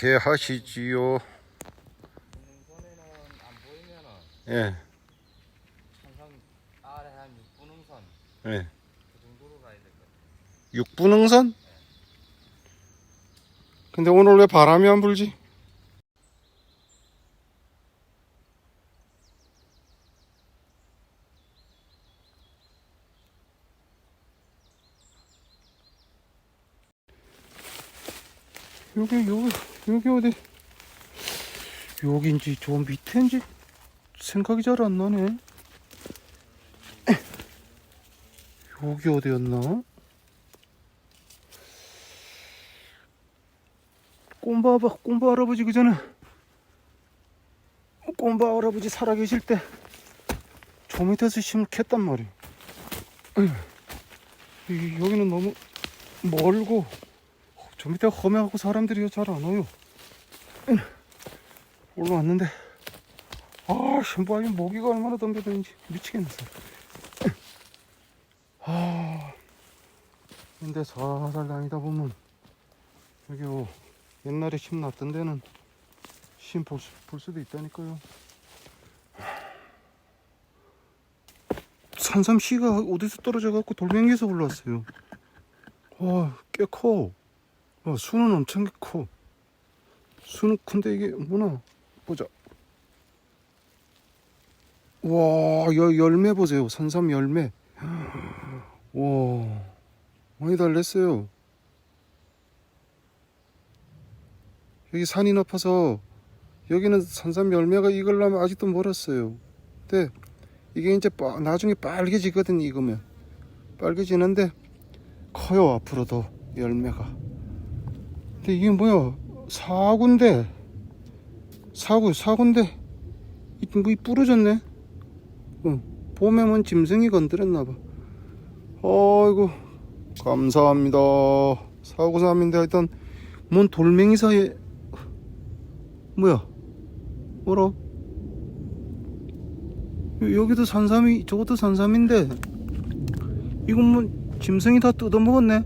어떻게 하시지요? 예, 항상 아래 한 6분 응선 예. 그 정도로 가야 될것 같아요. 6분 응선? 근데 오늘 왜 바람이 안 불지? 여기 여기 여기 어디 여긴지 저 밑인지 생각이 잘 안 나네 여기 어디였나? 꼼바 꼼바 할아버지 그 전에 꼼바 할아버지 살아계실 때 저 밑에서 심겠단 말이야. 이- 여기는 너무 멀고 저 밑에 험해갖고 사람들이 잘 안 와요. 올라왔는데 아 신부아이 모기가 얼마나 덤벼드는지 미치겠네. 아 근데 살살 다니다 보면 여기 뭐 옛날에 심 났던 데는 심 볼, 수도 있다니까요. 산삼씨가 어디서 떨어져 갖고 돌멩이에서 올라왔어요. 와, 꽤 커. 와, 수는 엄청 커. 수는 큰데 이게 뭐나 보자. 와, 여, 열매 보세요. 산삼 열매. 와, 많이 달렸어요. 여기 산이 높아서 여기는 산삼 열매가 익으려면 아직도 멀었어요. 근데 이게 이제 빠- 나중에 빨개지거든 익으면 빨개지는데 커요 앞으로 더 열매가. 근데 이게 뭐야 사군데 사구 사군데 이뭐 부러졌네. 응. 봄에 뭔 짐승이 건드렸나 봐. 아이고 감사합니다. 사구삼인데 하여튼 뭔 돌멩이 사이에 뭐야? 뭐라? 여- 여기도 산삼이 저것도 산삼인데 이건 뭐 짐승이 다 뜯어먹었네.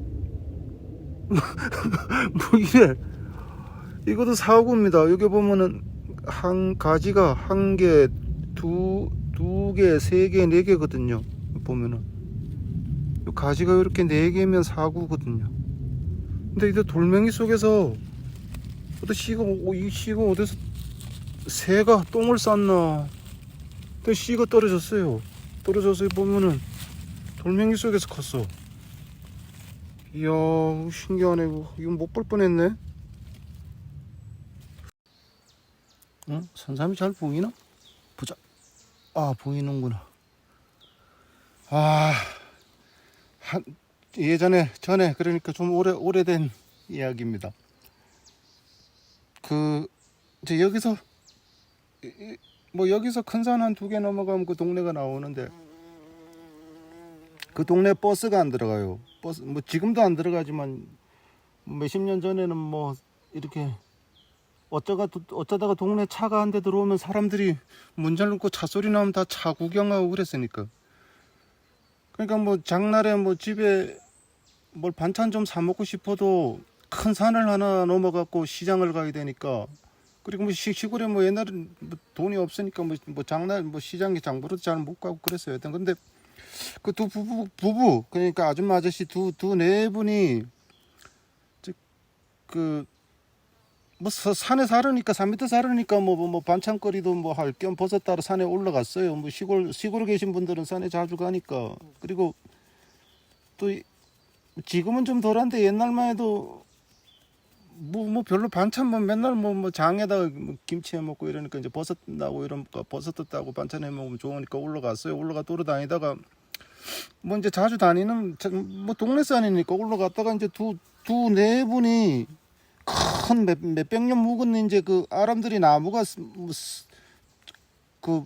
뭐 이래? 이것도 사고입니다. 여기 보면은 한 가지가 한 개, 두, 두 개, 세 개, 네 개거든요. 보면은 이 가지가 이렇게 네 개면 사구거든요. 근데 이제 돌멩이 속에서 어디 씨가 오- 이 씨가 어디서 새가 똥을 쌌나? 근데 씨가 떨어졌어요. 떨어져서 보면은 돌멩이 속에서 컸어. 이야 신기하네 이거 이건 못 볼 뻔했네. 응? 산삼이 잘 보이나? 보자. 아 보이는구나. 아 한, 예전에 전에 그러니까 좀 오래 오래된 이야기입니다. 그 이제 여기서 뭐 여기서 큰 산 한 두 개 넘어가면 그 동네가 나오는데 그 동네 버스가 안 들어가요. 버스 뭐 지금도 안 들어가지만 몇십 년 전에는 뭐 이렇게 어쩌가 어쩌다가 동네 차가 한 대 들어오면 사람들이 문 열고 차 소리 나면 다 차 구경하고 그랬으니까. 그러니까 뭐 장날에 뭐 집에 뭘 반찬 좀 사 먹고 싶어도 큰 산을 하나 넘어갖고 시장을 가야 되니까 그리고 뭐 시, 시골에 뭐 옛날엔 뭐 돈이 없으니까 뭐, 뭐 장날 뭐 시장에 장보러도 잘못 가고 그랬어요. 하여튼 근데 그 두 부부 부부 그러니까 아줌마 아저씨 두 두 네 분이 그 뭐 산에 살으니까 산 밑에 살으니까 뭐뭐 반찬거리도 뭐 할 겸 버섯 따러 산에 올라갔어요. 뭐 시골 시골에 계신 분들은 산에 자주 가니까 그리고 또 이- 지금은 좀 덜한데 옛날만 해도 뭐, 뭐 별로 반찬만 맨날 뭐, 뭐 장에다가 뭐 김치 해 먹고 이러니까 이제 버섯 나고 이러니까 버섯도 따고 반찬 해 먹으면 좋으니까 올라갔어요. 올라가 돌아다니다가 뭐 이제 자주 다니는 자- 뭐 동네 산이니까 올라갔다가 이제 두 두 네 분이 큰 몇, 몇백 년 묵은 이제 그 아람들이 나무가 스- 뭐 스- 그,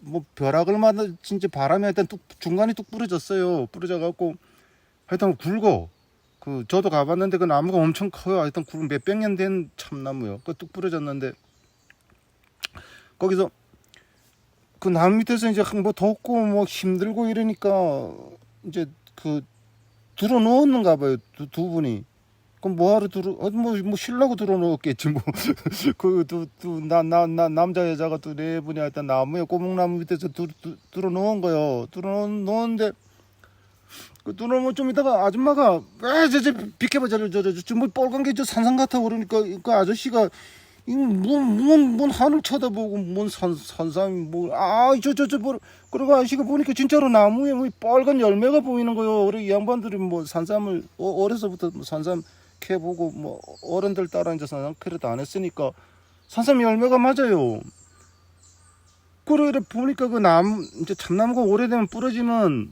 뭐 벼락을 맞아 진짜 바람에 하여튼 뚝, 중간에 뚝 부러졌어요. 부러져 갖고 하여튼 굵어. 그 저도 가봤는데 그 나무가 엄청 커요. 하여튼 굵 몇백 년 된 참나무요. 그 뚝 부러졌는데 거기서 그 나무 밑에서 이제 뭐 덥고 뭐 힘들고 이러니까 이제 그 들어 누웠는가 봐요. 두, 두 분이. 그럼 뭐하러 들어 뭐뭐 실라고 들어 놓았겠지 뭐그두두나나 남자 여자가 또 네 분이 하여튼 나무에 고목나무 밑에서 두, 두, 들어 놓은 거요 들어놓는데 그 들어놓으면 좀 이따가 아줌마가 왜저저 비켜봐 저저저저뭐 빨간 게 저 산산 같아 그러니까 그 아저씨가 이뭔뭔뭔 하늘 쳐다보고 뭔산 산삼이 뭐아저 저 저뭐 그러고 아저씨가 보니까 진짜로 나무에 뭐 빨간 열매가 보이는 거요. 이 양반들이 뭐 산삼을 어, 어려서부터 뭐 산삼 캐보고 뭐 어른들 따라 이제 산삼 캐를 안 했으니까 산삼 열매가 맞아요. 그래 보니까 그 나무 이제 참나무가 오래되면 부러지면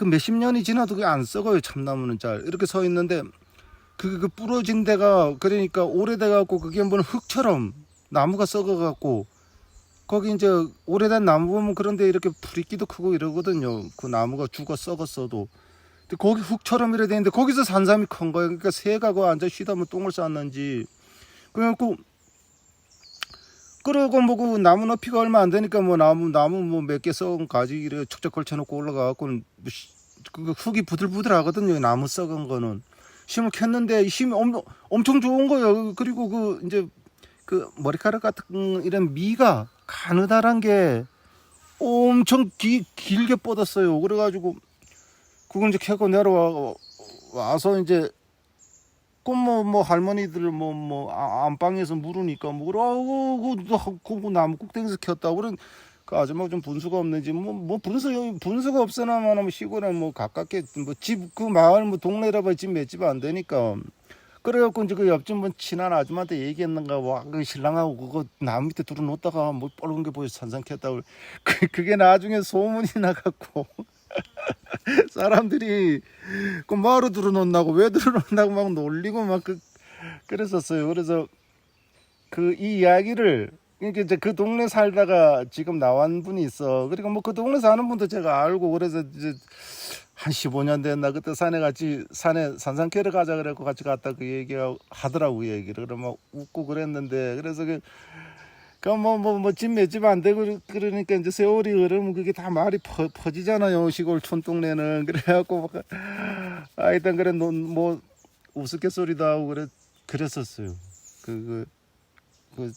그 몇십 년이 지나도 그게 안 썩어요 참나무는 잘. 이렇게 서 있는데 그, 그 부러진 데가 그러니까 오래돼 갖고 그게 뭐는 흙처럼 나무가 썩어 갖고 거기 이제 오래된 나무 보면 그런데 이렇게 불이끼도 크고 이러거든요. 그 나무가 죽어 썩었어도. 근데 거기 흙처럼 이래 되는데 거기서 산삼이 큰 거예요. 그러니까 새가 그 앉아 쉬다 보면 똥을 쌌는지. 그래갖고 그러고 뭐그 나무 높이가 얼마 안 되니까 뭐 나무 나무 뭐 몇 개 썩은 가지 이렇게 척척 걸쳐놓고 올라가갖고 뭐 시- 그 흙이 부들부들 하거든요 나무 썩은 거는. 심을 켰는데 힘이 엄, 엄청 좋은 거예요. 그리고 그 이제 그 머리카락 같은 이런 미가 가느다란 게 엄청 기, 길게 뻗었어요. 그래가지고 그걸 이제 캐고 내려와 와서 이제 그뭐 뭐 할머니들 뭐뭐 안방에서 물으니까 뭐 그러고 그, 그 나무 꼭대기에서 켰다 그런 그 아줌마 좀 분수가 없는지 뭐뭐 분수 분수가 없어나만 뭐 시골에 뭐 가깝게 뭐 집 그 마을 뭐 동네라 봐집 몇 집 안 되니까. 그래갖고 이제 그 옆집 뭐 친한 아줌마한테 얘기했는가 와그 신랑하고 그거 나무 밑에 둘러 놓다가 뭐 뻘건 게 보여서 산산 켰다고 그 그게 나중에 소문이 나갖고 사람들이 그 뭐하러 들어놓는다고 왜 들어놓는다고 막 놀리고 막 그, 그랬었어요. 그래서 그 이 이야기를 그러니까 이제 그 동네 살다가 지금 나온 분이 있어. 그러니까 뭐 그 동네 사는 분도 제가 알고 그래서 이제 한 15년 됐나 그때 산에 같이 산에 산산 캐러 가자 그래고 같이 갔다 그 얘기 하더라고 그 얘기를 그러면 웃고 그랬는데 그래서 그 그뭐뭐뭐집 몇 집 안 되고 그러니까 이제 세월이 흐르면 그게 다 말이 퍼, 퍼지잖아요 시골 촌동네는. 그래갖고 막 하여튼 그래 논뭐 우스갯소리도 하고 그래 그랬었어요. 그그 그,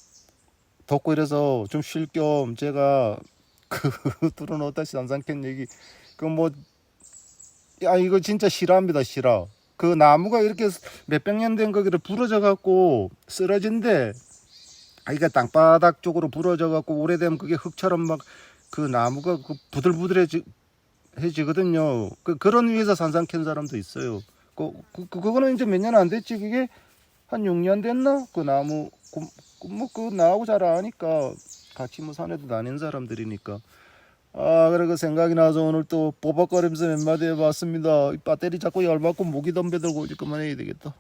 덥고 이래서 좀 쉴 겸 제가 그 뚫어놓다 산산캔 얘기. 그 뭐 야 이거 진짜 싫어합니다 싫어 그 나무가 이렇게 몇백 년 된 거기를 부러져 갖고 쓰러진데 아이가 땅바닥 쪽으로 부러져 갖고 오래되면 그게 흙처럼 막 그 나무가 그 부들부들해지 해지거든요. 그 그런 위에서 산산 캔 사람도 있어요. 그, 그 그거는 이제 몇 년 안 됐지. 그게 한 6년 됐나? 그 나무 뭐그 나하고 잘 아니까 같이 뭐 산에도 다닌 사람들이니까. 아 그래 그 생각이 나서 오늘 또 뽀박거리면서 몇 마디 해봤습니다. 이 배터리 자꾸 열받고 목이 덤벼들고 이제 그만해야 되겠다.